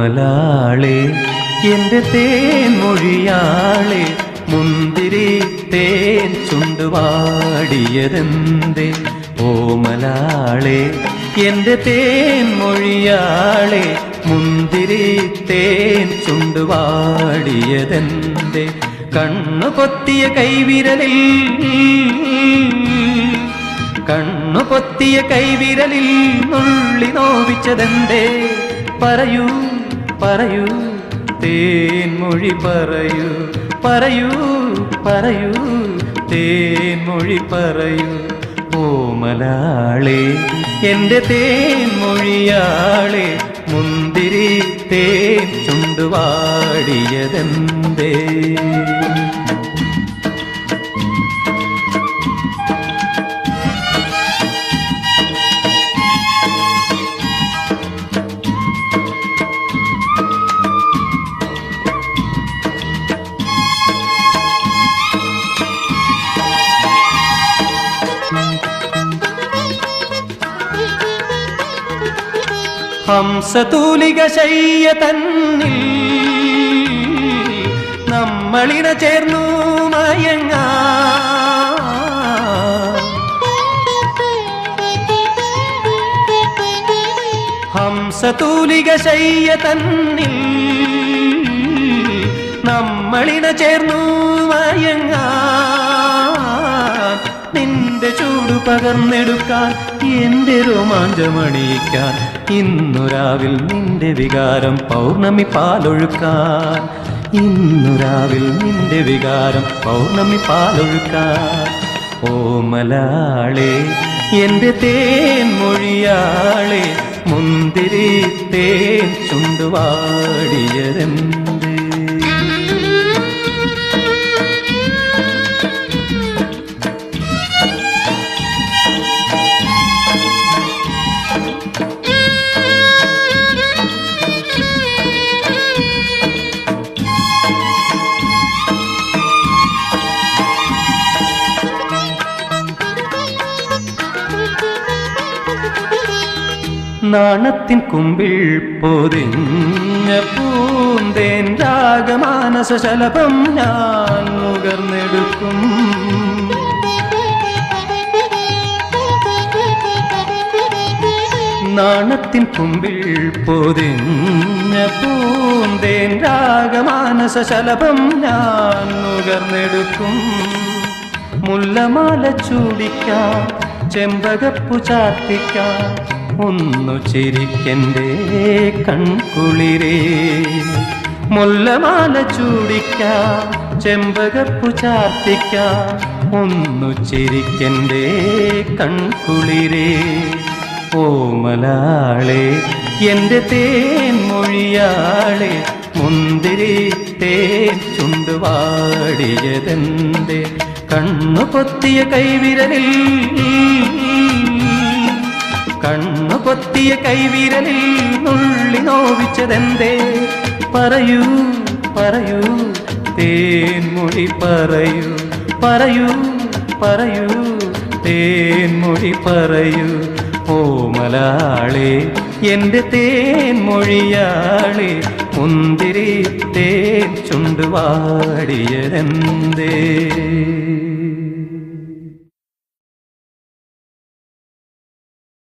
ഓമലാളെ തേൻ മൊഴിയാളെ മുന്തിരി തേൻ ചുണ്ടുവാടിയതെന്തേ? ഓമലാളെ തേൻ മൊഴിയാളെ മുന്തിരി തേൻ ചുണ്ടുവാടിയതെന്തേ? കണ്ണു പൊത്തിയ കൈവിരലിൽ കണ്ണു പൊത്തിയ കൈവിരലിൽ നുള്ളി നോവിച്ചതെന്തേ? പറയൂ. പറയൂ തേൻമൊഴി പറയൂ പറയൂ പറയൂ തേൻമൊഴി പറയൂ. ഓമലാളെ എന്റെ തേൻമൊഴിയാളെ മുന്തിരി തേൻ ചുണ്ടുവാടിയതെന്തേ? ഹംസതൂലിക ശയ്യ തന്നിൽ നമ്മളിന ചേർന്നു മയങ്ങ. ഹംസതൂലിക ശയ്യ തന്നിൽ നമ്മളിന ചേർന്നു മയങ്ങ. നിന്റെ ചൂട് പകർന്നെടുക്കാൻ എന്റെ രോമാഞ്ചമണിയിക്കാൻ ഇന്നു രാവിൽ നിന്റെ വികാരം പൗർണമി പാലൊഴുക്കാൻ. ഇന്നു രാവിൽ നിന്റെ വികാരം പൗർണമി പാലൊഴുക്കാൻ. ഓ മലാളെ എന്റെ തേൻ മൊഴിയാളെ മുന്തിരി തേൻ ചുണ്ടുവാടിയതെന്തേ? നാണത്തിൻ കുമ്പിൾ പൊതിഞ്ഞ പൂന്തേൻ രാഗമാനസ ശലഭം ഞാൻ നുകർന്നെടുക്കും നാണത്തിൻ കുമ്പിൾ പൊതിഞ്ഞ പൂന്തേൻ രാഗമാനസ ശലഭം ഞാൻ നുകർന്നെടുക്കും മുല്ലമാല ചൂടിക്കാം ചെമ്പകപ്പു ചാർത്തിക്കാം ഒന്നു ചിരിക്കന്റെ കൺകുളിരേ. മുല്ലമാല ചൂടിക്ക ചെമ്പകപ്പു ചാർത്തിക്ക. ഒന്നു ചിരിക്കന്റെ കൺകുളിരേ. ഓമലാളെ എന്റെ തേൻ മൊഴിയാളെ മുന്തിരി തേൻ ചുണ്ടുവാടിയതെന്റെ കണ്ണു പൊത്തിയ കൈവിരലിൽ കണ്ണു പൊത്തിയ കൈവിരലിൽ നുള്ളി നോവിച്ചതെന്തേ? പറയൂ പറയൂ തേൻമൊഴി പറയൂ. പറയൂ പറയൂ തേൻമൊഴി പറയൂ. ഓമലാളെ എന്റെ തേൻമൊഴിയാളെ മുന്തിരി തേൻ ചുണ്ടുവാടിയതെന്തേ?